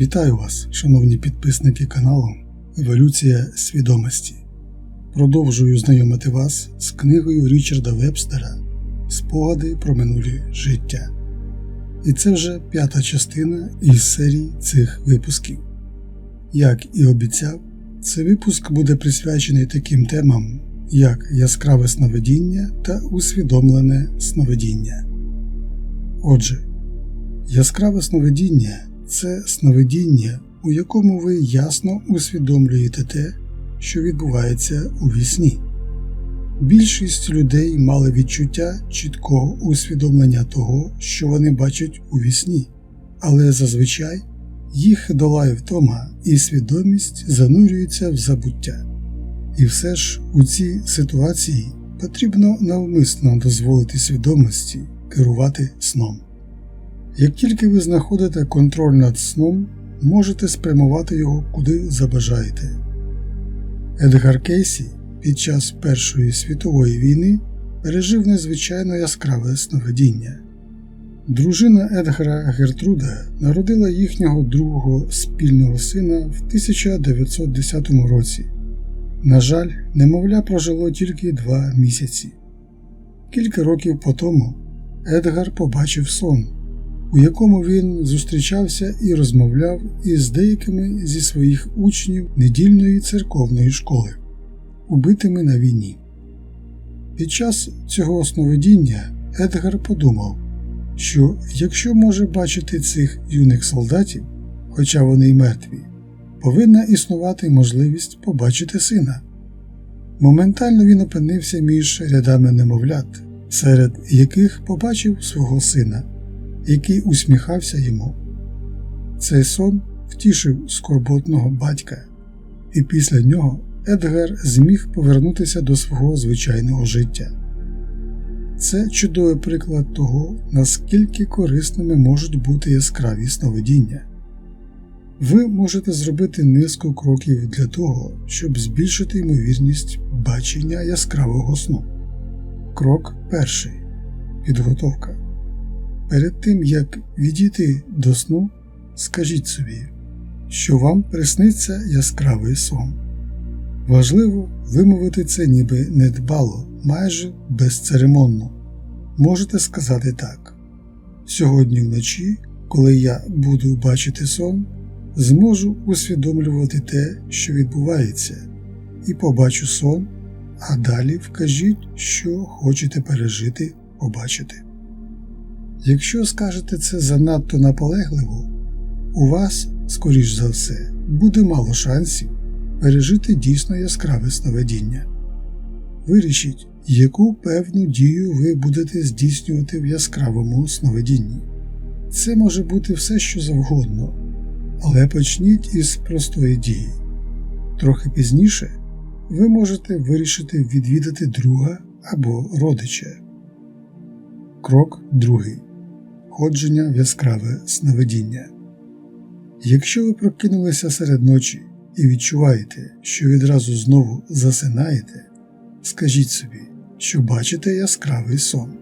Вітаю вас, шановні підписники каналу Еволюція свідомості. Продовжую знайомити вас з книгою Річарда Вебстера Спогади про минулі життя. І це вже п'ята частина із серії цих випусків. Як і обіцяв, цей випуск буде присвячений таким темам, як яскраве сновидіння та усвідомлене сновидіння. Отже, яскраве сновидіння це сновидіння, у якому ви ясно усвідомлюєте те, що відбувається у вісні. Більшість людей мали відчуття чіткого усвідомлення того, що вони бачать у вісні, але зазвичай їх долає втома і свідомість занурюється в забуття. І все ж у цій ситуації потрібно навмисно дозволити свідомості керувати сном. Як тільки ви знаходите контроль над сном, можете спрямувати його куди забажаєте. Едгар Кейсі під час Першої світової війни пережив незвичайно яскраве сновидіння. Дружина Едгара Гертруда народила їхнього другого спільного сина в 1910 році. На жаль, немовля прожило тільки два місяці. Кілька років по тому Едгар побачив сон, у якому він зустрічався і розмовляв із деякими зі своїх учнів недільної церковної школи, убитими на війні. Під час цього сновидіння Едгар подумав, що якщо може бачити цих юних солдатів, хоча вони й мертві, повинна існувати можливість побачити сина. Моментально він опинився між рядами немовлят, серед яких побачив свого сина, який усміхався йому. Цей сон втішив скорботного батька, і після нього Едгар зміг повернутися до свого звичайного життя. Це чудовий приклад того, наскільки корисними можуть бути яскраві сновидіння. Ви можете зробити низку кроків для того, щоб збільшити ймовірність бачення яскравого сну. Крок перший. Підготовка. Перед тим як відійти до сну, скажіть собі, що вам присниться яскравий сон. Важливо вимовити це ніби недбало, майже безцеремонно. Можете сказати так: сьогодні вночі, коли я буду бачити сон, зможу усвідомлювати те, що відбувається, і побачу сон, а далі вкажіть, що хочете пережити, побачити. Якщо скажете це занадто наполегливо, у вас, скоріш за все, буде мало шансів пережити дійсно яскраве сновидіння. Вирішіть, яку певну дію ви будете здійснювати в яскравому сновидінні. Це може бути все, що завгодно, але почніть із простої дії. Трохи пізніше ви можете вирішити відвідати друга або родича. Крок другий. Ходження в яскраве сновидіння. Якщо ви прокинулися серед ночі і відчуваєте, що відразу знову засинаєте, скажіть собі, що бачите яскравий сон.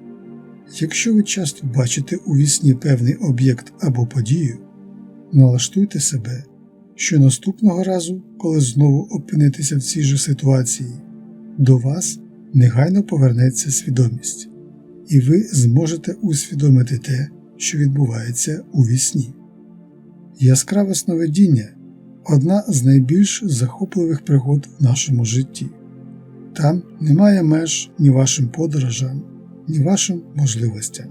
Якщо ви часто бачите у вісні певний об'єкт або подію, налаштуйте себе, що наступного разу, коли знову опинитеся в цій же ситуації, до вас негайно повернеться свідомість, і ви зможете усвідомити те, що відбувається у вісні. Яскраве сновидіння одна з найбільш захопливих пригод в нашому житті. Там немає меж ні вашим подорожам, ні вашим можливостям.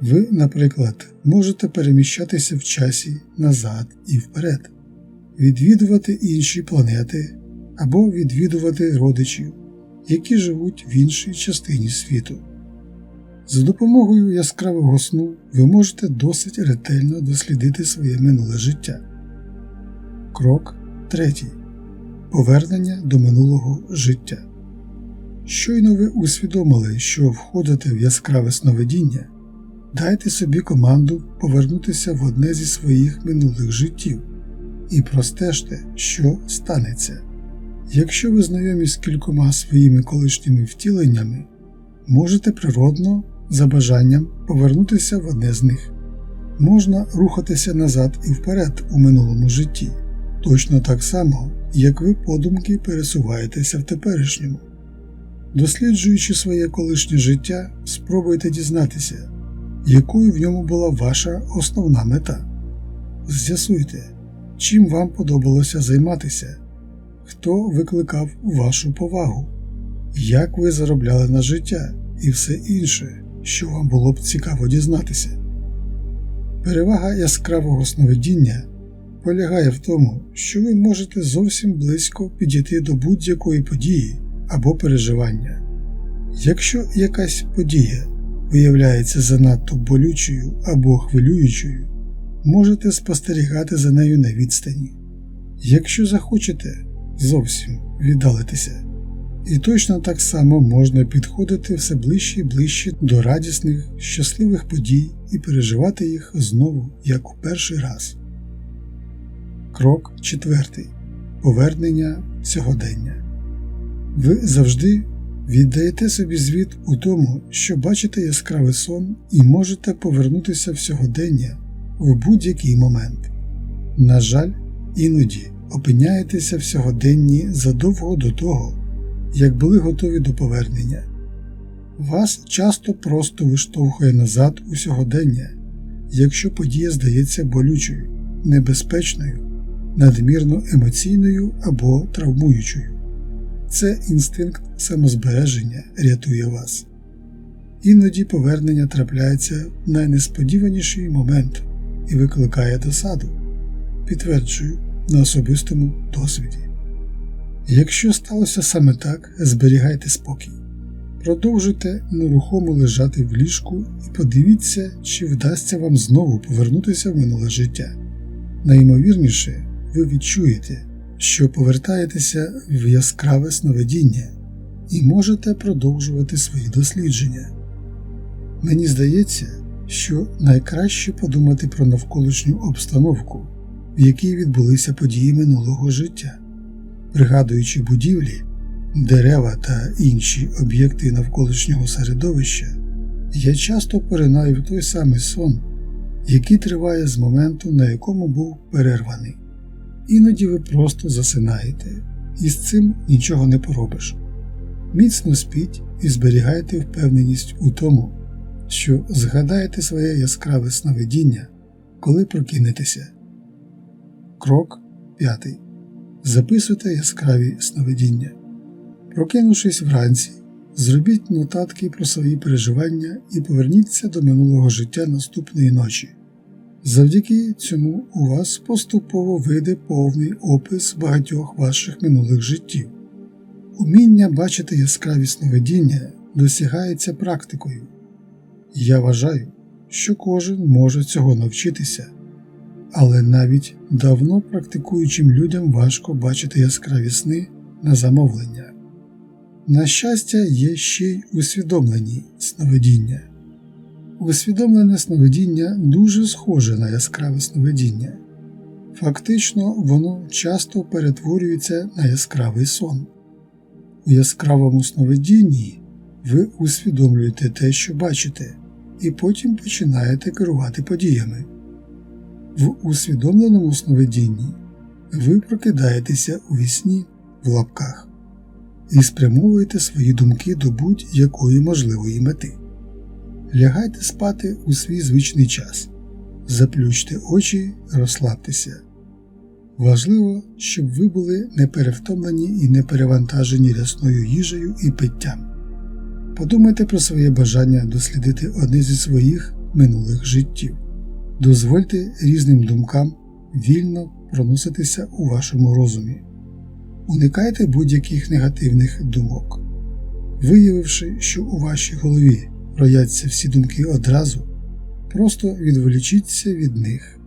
Ви, наприклад, можете переміщатися в часі назад і вперед, відвідувати інші планети або відвідувати родичів, які живуть в іншій частині світу. За допомогою яскравого сну ви можете досить ретельно дослідити своє минуле життя. Крок третій. Повернення до минулого життя. Щойно ви усвідомили, що входите в яскраве сновидіння, дайте собі команду повернутися в одне зі своїх минулих життів і простежте, що станеться. Якщо ви знайомі з кількома своїми колишніми втіленнями, можете природно, за бажанням повернутися в одне з них. Можна рухатися назад і вперед у минулому житті, точно так само, як ви подумки пересуваєтеся в теперішньому. Досліджуючи своє колишнє життя, спробуйте дізнатися, якою в ньому була ваша основна мета. З'ясуйте, чим вам подобалося займатися, хто викликав вашу повагу, як ви заробляли на життя і все інше, що вам було б цікаво дізнатися. Перевага яскравого сновидіння полягає в тому, що ви можете зовсім близько підійти до будь-якої події або переживання. Якщо якась подія виявляється занадто болючою або хвилюючою, можете спостерігати за нею на відстані. Якщо захочете зовсім віддалитися. І точно так само можна підходити все ближче і ближче до радісних, щасливих подій і переживати їх знову, як у перший раз. Крок четвертий. Повернення сьогодення. Ви завжди віддаєте собі звіт у тому, що бачите яскравий сон і можете повернутися в сьогодення в будь-який момент. На жаль, іноді опиняєтеся в сьогоденні задовго до того, як були готові до повернення. Вас часто просто виштовхує назад у сьогодення, якщо подія здається болючою, небезпечною, надмірно емоційною або травмуючою. Це інстинкт самозбереження рятує вас. Іноді повернення трапляється в найнесподіваніший момент і викликає досаду, підтверджую на особистому досвіді. Якщо сталося саме так, зберігайте спокій. Продовжуйте нерухомо лежати в ліжку і подивіться, чи вдасться вам знову повернутися в минуле життя. Найімовірніше, ви відчуєте, що повертаєтеся в яскраве сновидіння і можете продовжувати свої дослідження. Мені здається, що найкраще подумати про навколишню обстановку, в якій відбулися події минулого життя, пригадуючи будівлі, дерева та інші об'єкти навколишнього середовища, я часто поринаю в той самий сон, який триває з моменту, на якому був перерваний. Іноді ви просто засинаєте, і з цим нічого не поробиш. Міцно спіть і зберігайте впевненість у тому, що згадаєте своє яскраве сновидіння, коли прокинетеся. Крок 5. Записуйте яскраві сновидіння. Прокинувшись вранці, зробіть нотатки про свої переживання і поверніться до минулого життя наступної ночі. Завдяки цьому у вас поступово вийде повний опис багатьох ваших минулих життів. Уміння бачити яскраві сновидіння досягається практикою. Я вважаю, що кожен може цього навчитися, але навіть давно практикуючим людям важко бачити яскраві сни на замовлення. На щастя, є ще й усвідомлені сновидіння. Усвідомлене сновидіння дуже схоже на яскраве сновидіння. Фактично, воно часто перетворюється на яскравий сон. У яскравому сновидінні ви усвідомлюєте те, що бачите, і потім починаєте керувати подіями. В усвідомленому сновидінні ви прокидаєтеся у вісні в лапках і спрямовуєте свої думки до будь-якої можливої мети. Лягайте спати у свій звичний час, заплющте очі, розслабтеся. Важливо, щоб ви були не перевтомлені і не перевантажені рясною їжею і питтям. Подумайте про своє бажання дослідити одне зі своїх минулих життів. Дозвольте різним думкам вільно проноситися у вашому розумі. Уникайте будь-яких негативних думок. Виявивши, що у вашій голові рояться всі думки одразу, просто відволічіться від них.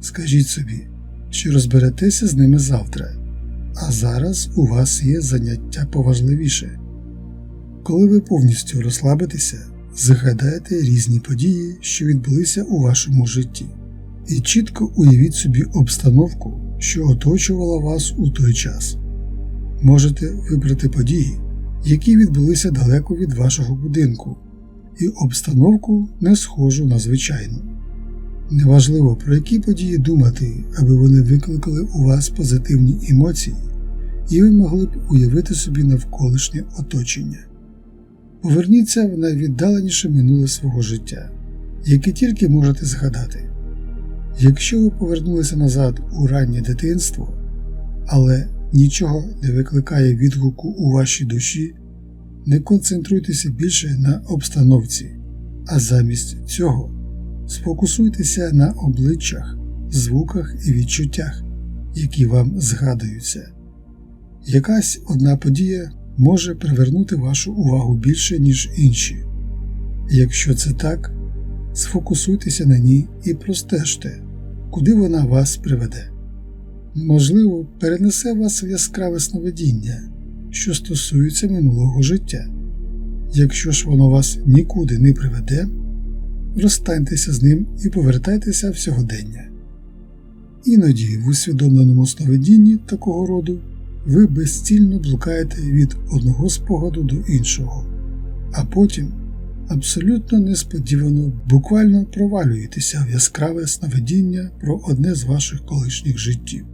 Скажіть собі, що розберетеся з ними завтра, а зараз у вас є заняття поважливіше. Коли ви повністю розслабитеся, згадайте різні події, що відбулися у вашому житті, і чітко уявіть собі обстановку, що оточувала вас у той час. Можете вибрати події, які відбулися далеко від вашого будинку, і обстановку не схожу на звичайну. Неважливо, про які події думати, аби вони викликали у вас позитивні емоції, і ви могли б уявити собі навколишнє оточення. Поверніться в найвіддаленіше минуле свого життя, яке тільки можете згадати. Якщо ви повернулися назад у раннє дитинство, але нічого не викликає відгуку у вашій душі, не концентруйтеся більше на обстановці, а замість цього сфокусуйтеся на обличчях, звуках і відчуттях, які вам згадуються. Якась одна подія може привернути вашу увагу більше, ніж інші. Якщо це так, сфокусуйтеся на ній і простежте, куди вона вас приведе. Можливо, перенесе вас в яскраве сновидіння, що стосується минулого життя. Якщо ж воно вас нікуди не приведе, розстаньтеся з ним і повертайтеся в сьогодення. Іноді в усвідомленому сновидінні такого роду ви безцільно блукаєте від одного спогаду до іншого, а потім абсолютно несподівано буквально провалюєтеся в яскраве сновидіння про одне з ваших колишніх життів.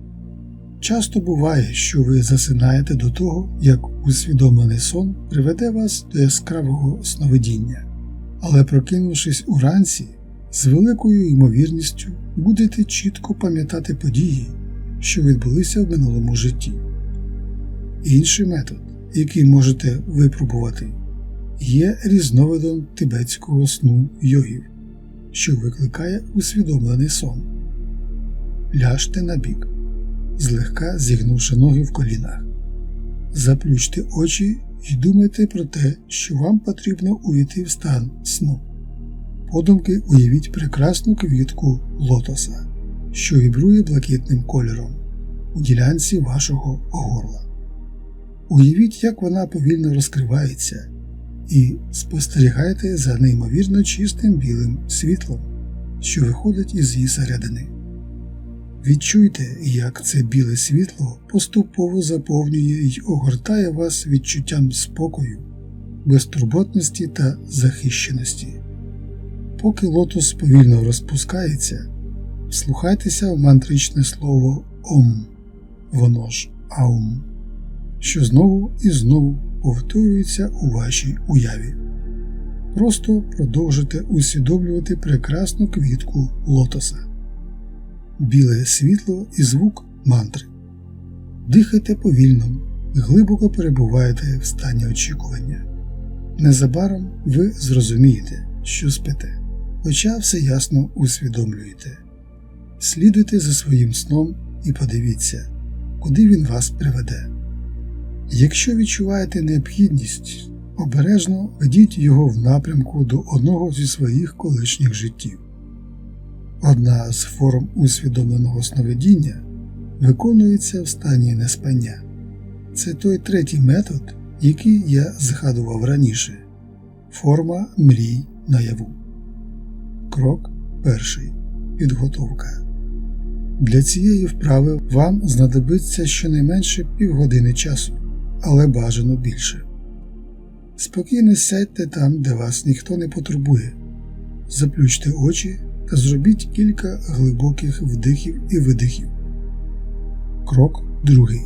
Часто буває, що ви засинаєте до того, як усвідомлений сон приведе вас до яскравого сновидіння, але прокинувшись уранці, з великою ймовірністю будете чітко пам'ятати події, що відбулися в минулому житті. Інший метод, який можете випробувати, є різновидом тибетського сну йогів, що викликає усвідомлений сон. Ляжте на бік, злегка зігнувши ноги в колінах. Заплющте очі і думайте про те, що вам потрібно увійти в стан сну. Подумки уявіть прекрасну квітку лотоса, що вібрує блакитним кольором у ділянці вашого горла. Уявіть, як вона повільно розкривається, і спостерігайте за неймовірно чистим білим світлом, що виходить із її середини. Відчуйте, як це біле світло поступово заповнює й огортає вас відчуттям спокою, безтурботності та захищеності. Поки лотос повільно розпускається, слухайтеся в мантричне слово Ом, воно ж Аум, що знову і знову повторюється у вашій уяві. Просто продовжуйте усвідомлювати прекрасну квітку лотоса, біле світло і звук мантри. Дихайте повільно, глибоко перебуваєте в стані очікування. Незабаром ви зрозумієте, що спите, хоча все ясно усвідомлюєте. Слідуйте за своїм сном і подивіться, куди він вас приведе. Якщо відчуваєте необхідність, обережно ведіть його в напрямку до одного зі своїх колишніх життів. Одна з форм усвідомленого сновидіння виконується в стані неспання. Це той третій метод, який я згадував раніше форма мрій наяву. Крок перший. Підготовка. Для цієї вправи вам знадобиться щонайменше півгодини часу, але бажано більше. Спокійно сядьте там, де вас ніхто не потурбує, заплющте очі та зробіть кілька глибоких вдихів і видихів. Крок другий.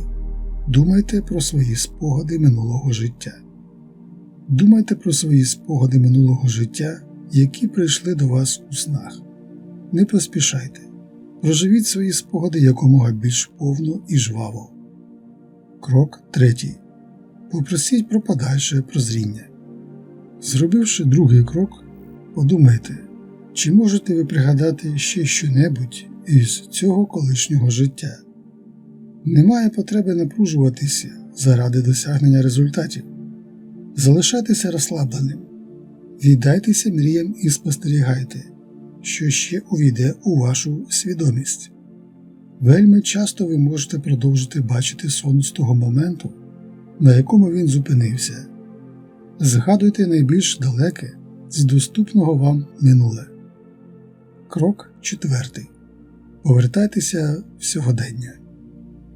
Думайте про свої спогади минулого життя. Думайте про свої спогади минулого життя, які прийшли до вас у снах. Не поспішайте. Проживіть свої спогади якомога більш повно і жваво. Крок третій. Попросіть про подальше прозріння. Зробивши другий крок, подумайте, чи можете ви пригадати ще щонебудь із цього колишнього життя. Немає потреби напружуватися заради досягнення результатів, залишайтеся розслабленим, віддайтеся мріям і спостерігайте, що ще увійде у вашу свідомість. Вельми часто ви можете продовжити бачити сон з того моменту, на якому він зупинився. Згадуйте найбільш далеке з доступного вам минуле. Крок четвертий. Повертайтеся в сьогодення.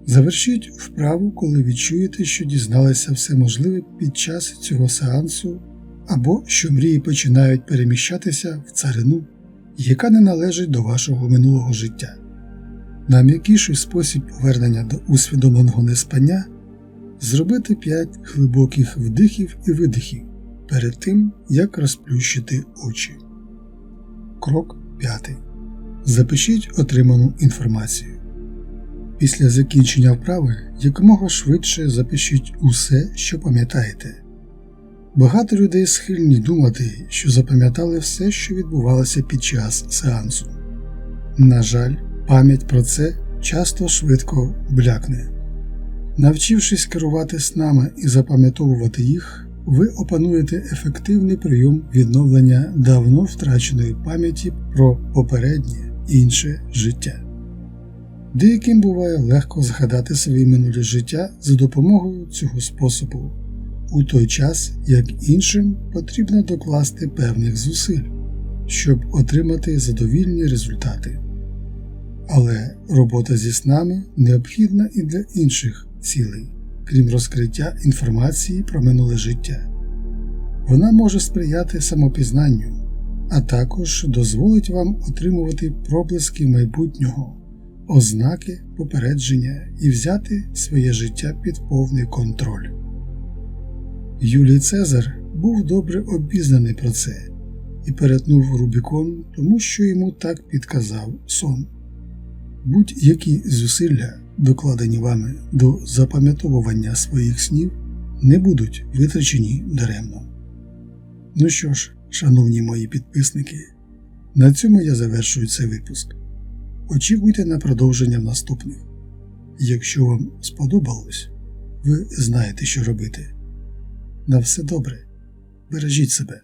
Завершіть вправу, коли відчуєте, що дізналися все можливе під час цього сеансу, або що мрії починають переміщатися в царину, яка не належить до вашого минулого життя. Найм'якіший спосіб повернення до усвідомленого неспання зробити 5 глибоких вдихів і видихів перед тим, як розплющити очі. Крок 5. Запишіть отриману інформацію. Після закінчення вправи якомога швидше запишіть усе, що пам'ятаєте. Багато людей схильні думати, що запам'ятали все, що відбувалося під час сеансу. На жаль, пам'ять про це часто швидко блякне. Навчившись керувати снами і запам'ятовувати їх, ви опануєте ефективний прийом відновлення давно втраченої пам'яті про попереднє інше життя. Деяким буває легко згадати свої минулі життя за допомогою цього способу, у той час як іншим потрібно докласти певних зусиль, щоб отримати задовільні результати. Але робота зі снами необхідна і для інших цілей, крім розкриття інформації про минуле життя. Вона може сприяти самопізнанню, а також дозволить вам отримувати проблиски майбутнього, ознаки попередження і взяти своє життя під повний контроль. Юлій Цезар був добре обізнаний про це і перетнув Рубікон, тому що йому так підказав сон. Будь-які зусилля, докладені вами до запам'ятовування своїх снів, не будуть витрачені даремно. Ну що ж, шановні мої підписники, на цьому я завершую цей випуск. Очікуйте на продовження наступних. Якщо вам сподобалось, ви знаєте, що робити. На все добре, бережіть себе.